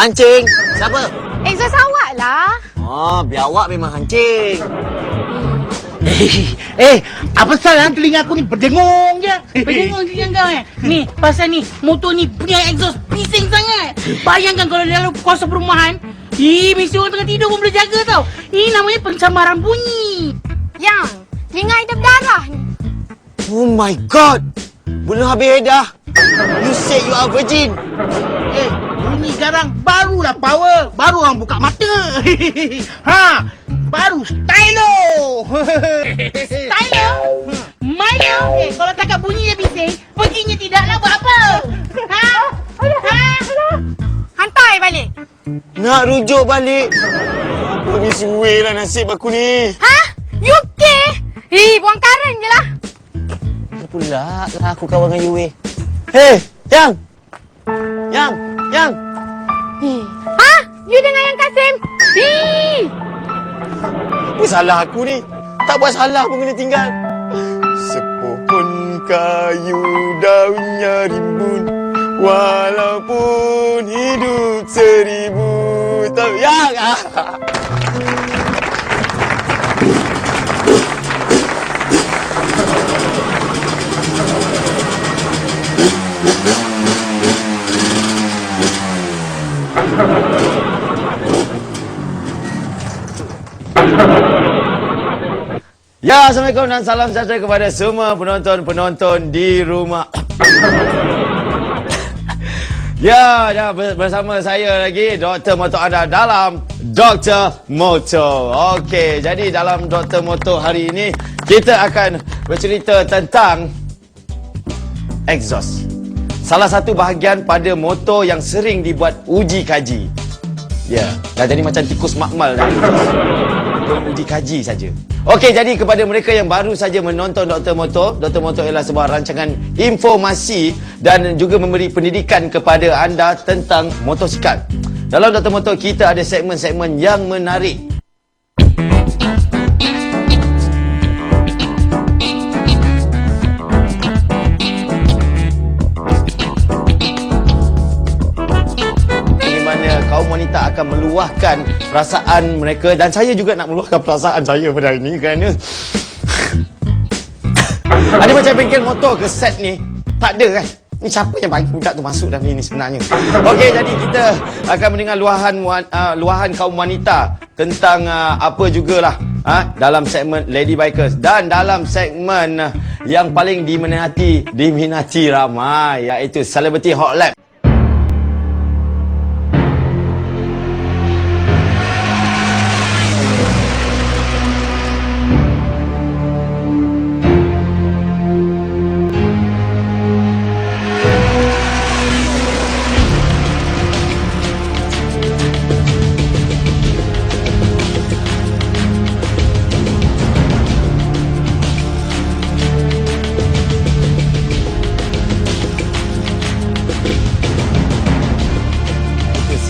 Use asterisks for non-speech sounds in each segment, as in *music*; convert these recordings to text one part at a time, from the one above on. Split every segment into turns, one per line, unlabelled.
Hancing? Siapa?
Exhaust awak lah.
Oh, biawak memang hancing. *laughs*
Eh, eh, apa salah telinga aku ni berdengung je.
Berdengung telinga kau eh. Ni, pasal ni, motor ni punya exhaust bising sangat. Bayangkan kalau dalam kawasan perumahan, Ih, mesti orang tengah tidur pun boleh jaga tau. Ini namanya pencemaran bunyi.
Yang, telinga ada berdarah ni.
Oh my god. Belum habis dah. You said you are virgin.
Eh, bunyi sekarang barulah power. Baru orang buka mata. *laughs* ha, baru stylo. *laughs*
Tyler, Milo, eh, kalau cakap bunyi dia bising, perginya tidaklah buat apa. Ha? Ha?
Hantai balik.
Nak rujuk balik. Apa ni suwe lah nasib aku ni.
Ha? You okay? Eh, buang karen je lah.
Pula lah aku kawan dengan Yue. Hei, Yang. Yang, Yang.
Ha? You dengan yang Kasim? Eh.
Apa salah aku ni? Tak buat salah pun kena tinggal. Sepohon kayu daunnya rimbun Walaupun hidup seribu tahun Yang *laughs* ah. Ya, Assalamualaikum dan salam sejahtera kepada semua penonton-penonton di rumah. *coughs* ya, ya, bersama saya lagi Dr. Moto ada dalam Dr. Moto. Okey, jadi dalam Dr. Moto hari ini kita akan bercerita tentang exhaust. Salah satu bahagian pada motor yang sering dibuat uji kaji. Ya, dah jadi macam tikus makmal dah exhaust uji kaji saja. Okey, jadi kepada mereka yang baru saja menonton Dr. Moto, Dr. Moto ialah sebuah rancangan informasi dan juga memberi pendidikan kepada anda tentang motosikal. Dalam Dr. Moto, kita ada segmen-segmen yang menarik. Meluahkan perasaan mereka. Dan saya juga nak meluahkan perasaan saya pada hari ini kerana *coughs* ada macam bengkel motor ke set ni? Tak ada kan ni siapa yang bagi budak tu masuk dalam ini sebenarnya? Okey jadi kita akan mendengar luahan uh, luahan kaum wanita tentang uh, apa jugalah ha, dalam segmen Lady Bikers. Dan dalam segmen uh, yang paling diminati diminati ramai iaitu Celebrity Hot Lap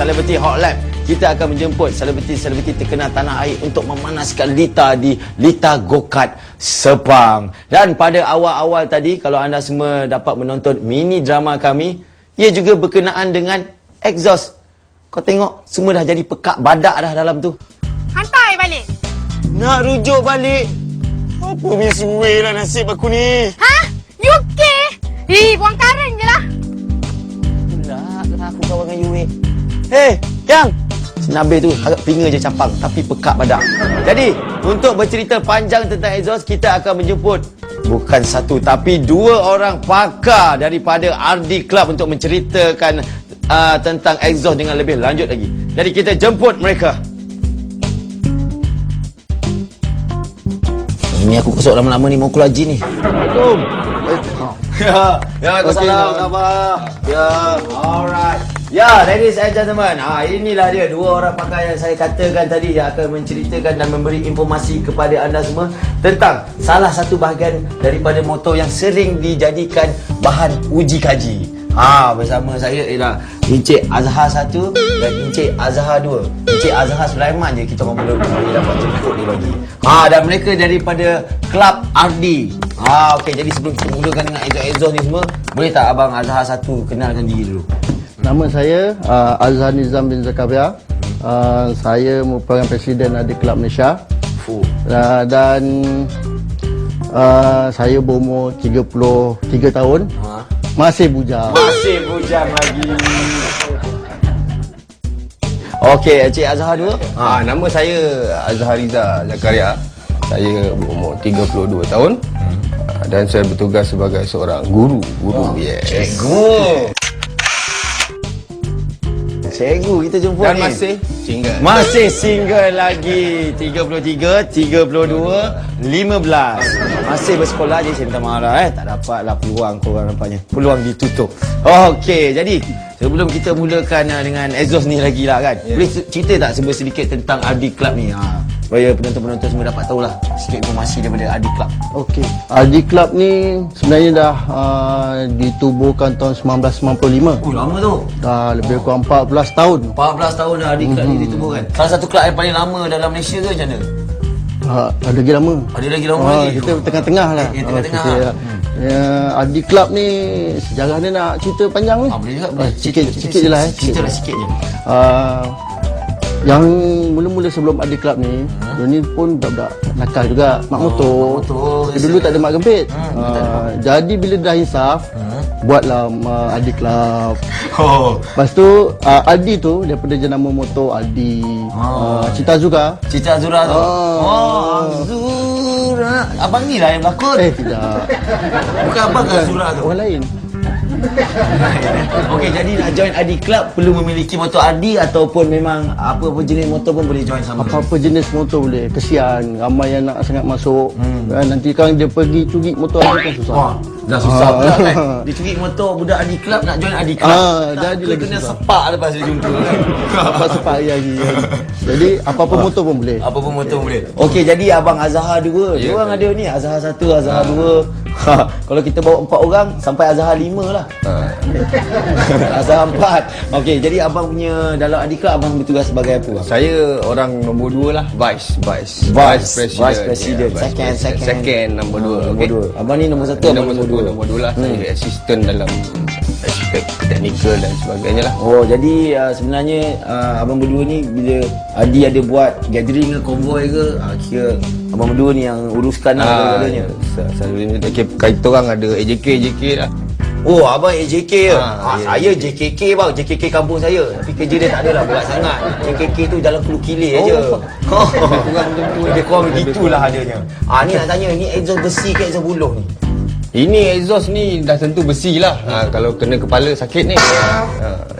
Celebrity Hot Lap kita akan menjemput selebriti-selebriti terkenal tanah air untuk memanaskan Lita di Lita Gokat Sepang. Dan pada awal-awal tadi, kalau anda semua dapat menonton mini drama kami, ia juga berkenaan dengan exhaust. Kau tengok, semua dah jadi pekak badak dah dalam tu.
Hantai balik.
Nak rujuk balik. Apa ni suwe lah nasib aku ni.
Ha? You okay? Eh, buang karen je lah.
Lah aku kawan dengan Yue. Hei, Yang! Si Nabil tu agak pinga je capang tapi pekak badak. Jadi, untuk bercerita panjang tentang exhaust, kita akan menjemput bukan satu tapi dua orang pakar daripada RD Club untuk menceritakan uh, tentang exhaust dengan lebih lanjut lagi. Jadi, kita jemput mereka. Ini aku kosok lama-lama ni mau kulaji ni.
Assalamualaikum. *laughs*
Ya, ya,
Okey,
salam. Ya, alright. Ya, ladies and gentlemen, ah inilah dia dua orang pakar yang saya katakan tadi yang akan menceritakan dan memberi informasi kepada anda semua tentang salah satu bahagian daripada motor yang sering dijadikan bahan uji kaji. Ha, bersama saya ialah Encik Azhar satu dan Encik Azhar dua. Encik Azhar Sulaiman je kita orang boleh dapat jemput dia bagi. Ha, dan mereka daripada Club RD. Ha, okey jadi sebelum kita mulakan dengan exhaust ni semua, boleh tak abang Azhar satu kenalkan diri dulu?
Nama saya uh, Azhar Nizam bin Zakaria. Uh, saya merupakan Presiden Adik Kelab Malaysia. Uh, dan uh, saya berumur 33 tahun.
Ha.
Masih bujang.
Masih bujang lagi. Okey, Encik Azhar dua.
Ha, nama saya Azhar Riza Zakaria. Saya berumur 32 tahun. Ha, dan saya bertugas sebagai seorang guru. Guru, yes.
Cikgu. Cikgu kita jumpa
Dan
ni.
masih single.
Masih single lagi. 33, 32, 15 Masih bersekolah je saya minta maaf lah eh. Tak dapat lah peluang korang nampaknya. Peluang ditutup. Okey jadi Sebelum kita mulakan uh, dengan exhaust ni lagi lah kan. Yeah. Boleh cerita tak seber sedikit tentang Adi Club ni? Ha, Supaya penonton-penonton semua dapat tahulah Sikit informasi daripada Adi Club
Okey. Adik Kelab ni sebenarnya dah uh, ditubuhkan tahun 1995.
Oh lama tu
Dah lebih kurang 14 tahun.
14 tahun dah Adi Club ni ditubuhkan Salah satu club yang paling lama dalam Malaysia ke macam mana?
Uh, ada lagi lama.
Ada lagi lama
Ah,
lagi
kita tengah-tengah lah.
Eh, tengah-tengah.
Ah, kita, Ya, Adi Club ni sejarah dia nak cerita panjang ni.
Ah, boleh juga boleh.
sikit sikit je lah eh.
Cerita lah sikit je
Uh, yang mula-mula sebelum Adi Club ni, dia ni pun budak-budak nakal juga, mak motor.
mak motor,
Dia dulu tak ada mak gempit.
Hmm,
Uh, jadi bila dah insaf, buatlah uh, Adi Club. *laughs*
Oh
Lepas tu uh, Adi tu daripada jenama motor Adi. Uh, Cita Zuka.
Cita Azura tu
Oh.
Oh Azura Abang ni lah yang berlakon
Eh tidak.
Bukan abang ke Azura tu
Orang lain. *laughs*
Okey jadi nak join Adi Club Perlu memiliki motor Adi Ataupun memang Apa-apa jenis motor pun boleh join sama
Apa-apa jenis motor boleh. Kesian ramai yang nak sangat masuk.
Hmm.
Nanti kan dia pergi curi motor Adi kan susah.
Wah, dah susah
Ah.
pula kan Dia curi motor budak Adi Club Nak join Adi Club
Ah,
ke
lagi
kena
susah.
sepak lepas dia jumpa kan
Apa sepak hari hari kan. Jadi apa-apa motor pun boleh.
Apa pun motor boleh. Okey, jadi abang Azhar dua. Dia orang ada ni, Azhar satu, Azhar dua. Ha, kalau kita bawa empat orang sampai Azhar lima lah. *laughs* Azhar empat. Okey, jadi abang punya dalam adik kelab abang bertugas sebagai apa?
Saya orang nombor dua lah. Vice. Vice.
Vice, Vice President.
Vice
Second,
President.
second.
Second, nombor dua.
Nombor
okey?
dua. Abang ni nombor satu, abang
nombor
dua.
Nombor dua lah. Saya assistant dalam aspek teknikal dan sebagainya lah.
Oh, jadi uh, sebenarnya uh, abang berdua ni bila Adi ada buat gathering ke konvoy ke, uh, kira abang berdua ni yang uruskan lah
Ah,
segala-galanya.
Selalunya okay, kita orang ada AJK, AJK lah.
Oh, abang AJK ke?
Ah,
Ah,
ya,
saya JKK bang, JKK kampung saya. Tapi kerja dia tak adalah berat sangat. JKK tu jalan Kulu Kilir oh. je. Oh, *laughs* kurang tentu. Dia kurang begitulah adanya. Ah, ni nak tanya, ni exhaust besi ke exhaust buluh ni?
Ini exhaust ni dah tentu besi lah. Ha, kalau kena kepala sakit ni. Ha,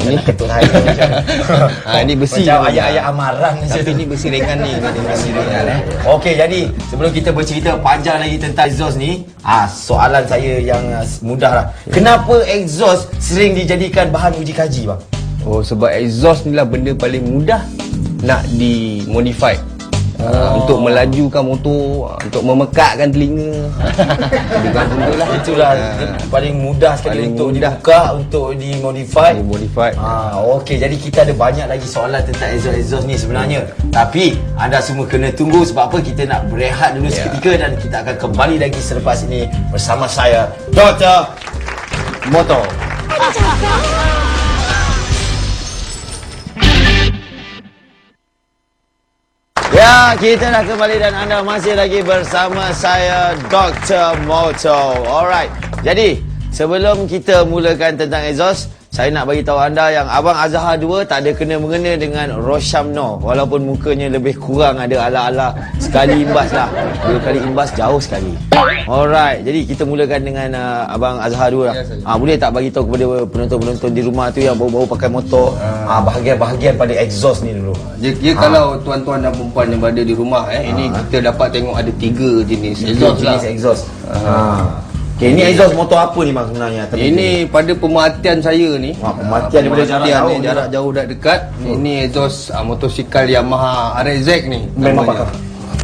Ini ketuk saya macam. *laughs*
ha, ini besi.
Macam ayat-ayat amaran
Tapi ni besi ringan ni. Besi ringan eh.
Okey, jadi sebelum kita bercerita panjang lagi tentang exhaust ni, ah soalan saya yang ah, mudah lah. Kenapa exhaust sering dijadikan bahan uji kaji, bang?
Oh sebab exhaust ni lah benda paling mudah nak dimodify. Oh. untuk melajukan motor, ah, untuk memekakkan telinga. *laughs* Macam tu lah.
Itulah
Ha.
dia paling mudah sekali
Paling
untuk
mudah.
dibuka, untuk dimodify.
Dimodify.
Ah, okey. Jadi kita ada banyak lagi soalan tentang exhaust-exhaust ni sebenarnya. Tapi anda semua kena tunggu sebab apa kita nak berehat dulu
Ya.
seketika dan kita akan kembali lagi selepas ini bersama saya Dr. Moto. Ya, kita dah kembali dan anda masih lagi bersama saya Dr. Moto. Alright. Jadi, sebelum kita mulakan tentang exhaust, saya nak bagi tahu anda yang Abang Azhar 2 tak ada kena mengena dengan Roshamno walaupun mukanya lebih kurang ada ala-ala sekali imbas lah. Dua kali imbas jauh sekali. Alright. Jadi kita mulakan dengan uh, Abang Azhar 2 lah.
Ya.
Ah boleh tak bagi tahu kepada penonton-penonton di rumah tu yang baru-baru pakai motor ah bahagian-bahagian pada exhaust ni dulu.
Ya, ya kalau tuan-tuan dan perempuan yang berada di rumah eh, ini kita dapat tengok ada tiga jenis
Exhaust
lah.
jenis exhaust. Ha. Okay, ni exhaust motor apa ni bang sebenarnya? Tapi
Ini pada pemerhatian saya ni.
Wah, pemerhatian daripada jarak jauh
ni, jarak jauh dak dekat. Ini exhaust uh, motosikal Yamaha RXZ ni.
Memang pakar.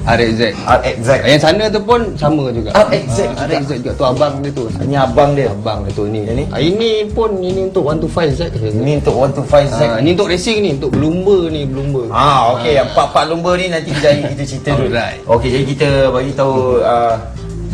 RXZ.
RXZ.
Yang sana tu pun sama juga.
RXZ juga.
Ah, RXZ juga tu abang dia tu.
Ini abang dia.
Abang dia tu ni.
Yang ni?
Ah, ini pun ini untuk 125Z.
Ini untuk 125Z.
Ah, ini untuk racing ni, untuk berlumba ni, berlumba.
Ah, okey. Yang part-part lumba ni nanti kita kita cerita dulu. Okey, jadi kita bagi tahu uh,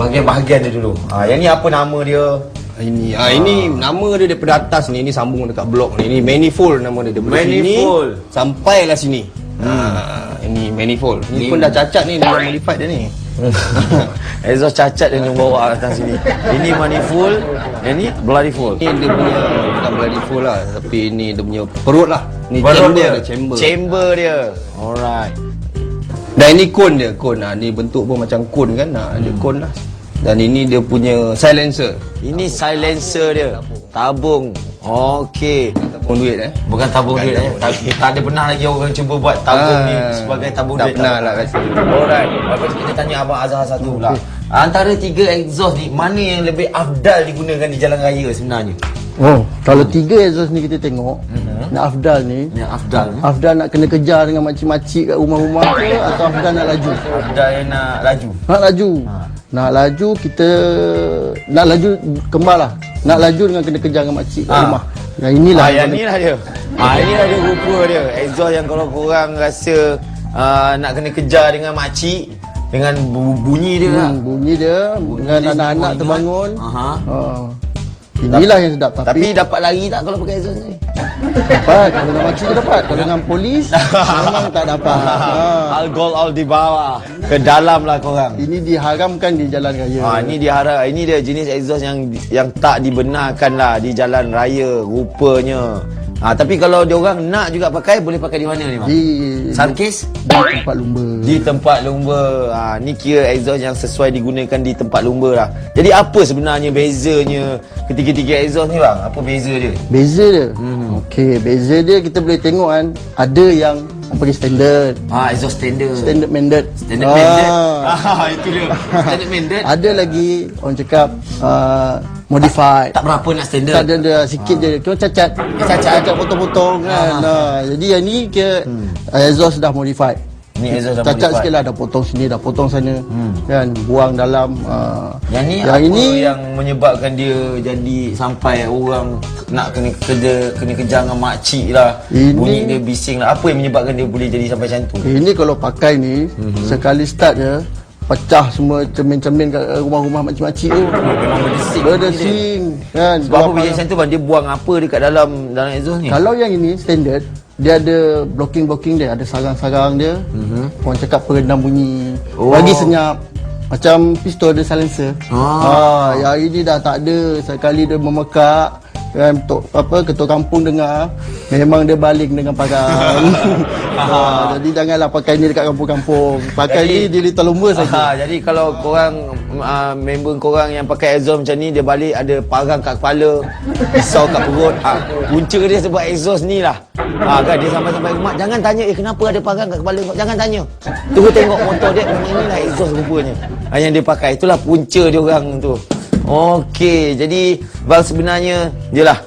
bahagian-bahagian dia dulu. Ah, yang ni apa nama dia?
Ah, Ini ah ini nama dia daripada atas ni ini sambung dekat blok ni. Ini manifold nama dia daripada
Manifold.
sini sampailah sini. Hmm. ini manifold. Ini pun dah cacat ni dalam modified dia ni. *laughs*
exhaust cacat yang bawa atas sini. Ini manifold, yang ni bloody full.
Ini dia punya bukan bloody full lah tapi ini dia punya perut lah. Ni chamber
dia.
dia, chamber.
Chamber dia. Alright.
Dan ini kon dia, kon. Ha, ni bentuk pun macam kon kan. Ha, dia kon lah. Dan ini dia punya silencer.
Ini silencer dia. Tabung. Okey.
Tabung duit eh.
Bukan tabung
Bukan
duit eh.
tabung.
Tak, tak ada pernah lagi orang cuba buat tabung ni
Ah,
sebagai tabung
tak
duit.
pernah lah rasa.
Alright. Lepas kita tanya Abang Azhar satu pula. Antara tiga exhaust ni, mana yang lebih afdal digunakan di jalan raya sebenarnya?
Oh, kalau tiga exhaust ni kita tengok, nak Afdal ni,
Yang afdal ni?
Afdal nak kena kejar dengan makcik-makcik kat rumah-rumah ke atau Afdal nak laju?
Afdal yang nak laju.
Nak laju. Nak laju kita nak laju kembar lah. Nak laju dengan kena kejar dengan makcik kat
Ah.
rumah. Yang inilah
ah, yang ni lah dia. Ah, inilah dia rupa dia. Exhaust yang kalau korang rasa uh, nak kena kejar dengan makcik dengan bu- bunyi dia lah.
Hmm, bunyi dia dengan
dia
anak-anak
semua
terbangun.
Aha.
Ha. Inilah yang sedap
Tapi
tapi,
dapat lari tak kalau pakai exhaust ni?
dapat kalau dengan makcik dapat. Kalau dengan polis *laughs* memang tak dapat. *laughs* Ha.
Algol all di bawah. Ke dalam lah korang.
Ini diharamkan di jalan raya.
Ha, ini diharap ini dia jenis exhaust yang yang tak dibenarkan lah di jalan raya rupanya. Ha, tapi kalau dia orang nak juga pakai boleh pakai di mana ni, Mak?
di
Sarkis
di tempat lumba.
di tempat lumba. Ha, ni kira exhaust yang sesuai digunakan di tempat lumba lah. Jadi apa sebenarnya bezanya ketiga-tiga exhaust ni bang? Apa beza dia?
Beza dia. Hmm. Okey, beza dia kita boleh tengok kan ada yang pergi standard,
Ha, exhaust standard.
standard mandate.
Standard
Ah.
mandate. *laughs* Ah, itu dia. Standard mandate.
Ada lagi orang cakap uh, modified.
Tak berapa nak standard.
Tak ada, ada sikit je. Kau cacat. Cacat, cacat potong-potong kan. Ah. jadi yang ni ke hmm. exhaust dah modified.
Ni exhaust dah
Cacat sikit lah dah potong sini dah potong sana hmm. kan buang dalam uh,
Yang ni
yang
apa
ini
yang menyebabkan dia jadi sampai orang nak kena kerja kena kejar dengan makcik lah.
Ini-
Bunyi dia bising lah. Apa yang menyebabkan dia boleh jadi sampai macam tu?
ini kalau pakai ni
Mhm.
sekali start je pecah semua cermin-cermin kat rumah-rumah makcik-makcik tu
Memang berdesing.
berdesing kan
Sebab apa macam tu bang? Dia buang apa dekat dalam dalam exhaust ni?
Kalau yang ini standard dia ada blocking-blocking dia, ada sarang-sarang dia. Mm-hmm. Orang cakap peredam bunyi.
Oh.
Bagi senyap. Macam pistol ada silencer.
Ah.
Ha, yang ini dah tak ada. Sekali dia memekak kan tok apa ketua kampung dengar memang dia baling dengan parang. *laughs* ha, jadi janganlah pakai ni dekat kampung-kampung. Pakai
Jadi-
ni di Little Lumba saja.
Jadi kalau korang uh, member korang yang pakai exhaust macam ni dia balik ada parang kat kepala, pisau kat perut. Ha, punca dia sebab exhaust ni lah. Ha, kan dia sampai-sampai rumah jangan tanya eh kenapa ada parang kat kepala kau. Jangan tanya. Tunggu tengok motor dia memang inilah exhaust rupanya. Ha, yang dia pakai itulah punca dia orang tu. Okey, jadi bang sebenarnya jelah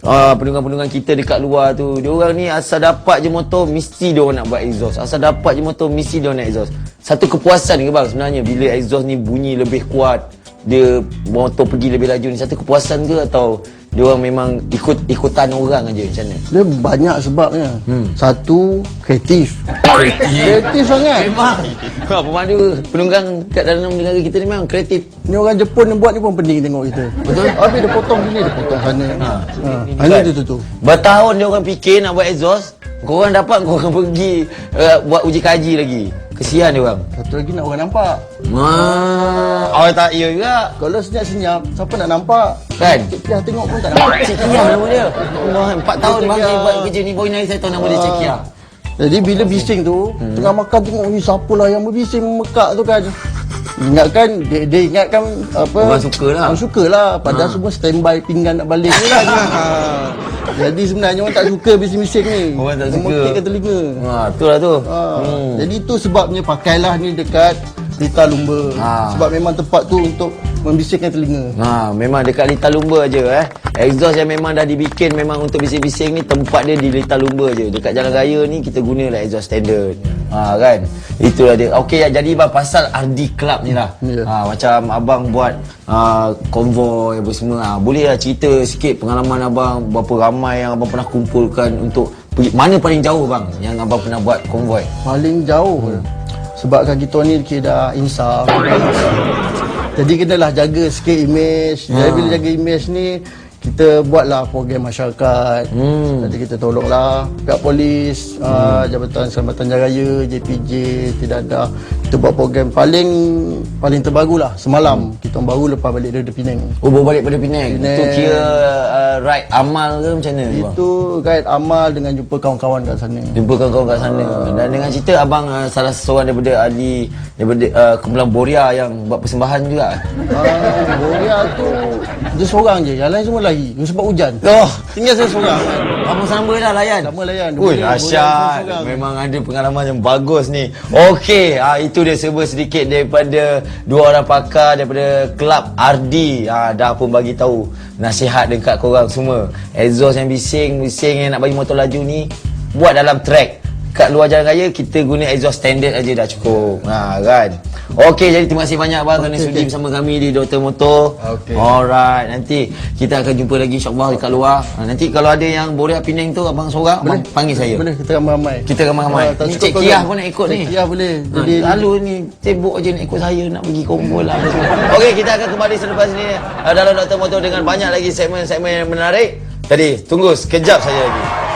Ah, pendengar-pendengar kita dekat luar tu Dia orang ni asal dapat je motor Mesti dia orang nak buat exhaust. Asal dapat je motor Mesti dia orang nak exhaust. Satu kepuasan ke bang sebenarnya Bila exhaust ni bunyi lebih kuat Dia motor pergi lebih laju ni Satu kepuasan ke atau Dia orang memang ikut ikutan orang aja macam mana
Dia banyak sebabnya. Hmm. Satu kreatif. Kreatif sangat.
Memang ha, Pemandu penunggang kat dalam negara kita ni memang kreatif
Ni orang Jepun yang buat ni pun pening tengok kita. Betul. Habis dia potong sini, dia potong sana. Ha. ha. Ini tu tu tu.
Bertahun dia orang fikir nak buat exhaust Korang dapat korang pergi uh, Buat uji kaji lagi Kesian dia orang
Satu lagi nak orang nampak.
Wah, oh tak ya juga.
Kalau senyap-senyap, siapa nak nampak?
Kan?
Cik Kiah tengok pun tak nampak.
Cik Kia nama dia. Allah, empat tahun bang
Kia.
saya buat kerja ni. Hari saya tahu nama dia Cik Kia.
Jadi bila bising tu, hmm. tengah makan tengok ni siapa lah yang berbising memekak tu kan. Ingatkan dia, dia ingatkan apa?
Orang suka lah.
Orang suka lah. Padahal ha. semua standby pinggan nak balik je kan. *laughs* ha. Jadi sebenarnya orang tak suka bising-bising ni.
Orang tak suka.
Telinga.
Ha, tu lah tu.
Ha. Hmm. Jadi tu sebabnya pakailah ni dekat Lita Lumba.
Ha.
Sebab memang tempat tu untuk membisikkan telinga.
Ha, memang dekat Little Lumba je eh. Exhaust yang memang dah dibikin memang untuk bising-bising ni tempat dia di Little Lumba je. Dekat jalan raya ni kita guna lah exhaust standard. Ha kan. Itulah dia. Okey jadi bang pasal RD Club ni lah.
Ya.
Ha macam abang buat uh, konvoi apa semua. Ha, boleh lah cerita sikit pengalaman abang berapa ramai yang abang pernah kumpulkan untuk pergi mana paling jauh bang yang abang pernah buat konvoi?
Paling jauh hmm. Sebabkan kita ni kira dah insaf Jadi kenalah jaga sikit image. Jadi bila jaga image ni kita buatlah program masyarakat.
Hmm.
Jadi kita tolonglah pihak polis uh, Jabatan Selamatan Jalan Raya JPJ Tidak ada Kita buat program paling Paling terbarulah Semalam. Kita orang baru lepas balik dari Penang.
Oh bawa balik pada Penang.
Penang.
Itu kira uh, ride amal ke macam mana?
Itu guide amal dengan jumpa kawan-kawan kat sana.
Jumpa kawan-kawan kat sana. Dan dengan cerita abang uh, salah seorang daripada ahli Daripada uh, kumpulan Boria yang buat persembahan juga.
Ah, Boria tu Dia seorang je. Yang lain semua lari. Sebab hujan.
Oh.
Tinggal saya seorang.
Abang sama dah layan?
Sama layan.
Ui dahsyat.
boleh seorang.
Memang ada pengalaman yang bagus ni. Okey ha, Itu dia serba sedikit daripada Dua orang pakar daripada Kelab RD ha, Dah pun bagi tahu Nasihat dekat korang semua. Exhaust yang bising Bising yang nak bagi motor laju ni Buat dalam track Kat luar jalan raya Kita guna exhaust standard aja dah cukup ha, kan Okey jadi terima kasih banyak bang Kerana sudi bersama kami di Doktor Motor
Okey.
Alright nanti kita akan jumpa lagi insyaAllah dekat luar ha, Nanti kalau ada yang Boria Penang tu Abang seorang Abang panggil saya
Boleh kita ramai-ramai
Kita ramai-ramai.
Ah, tak
Ni Cik Kiah pun nak ikut
Cik
ni.
Kiah boleh
Jadi
Jadi
lalu ni sibuk aje nak ikut saya nak pergi kumpul lah. Okey, kita akan kembali selepas ini uh, dalam Doktor Motor dengan banyak lagi segmen-segmen yang menarik. Tadi tunggu sekejap saja lagi.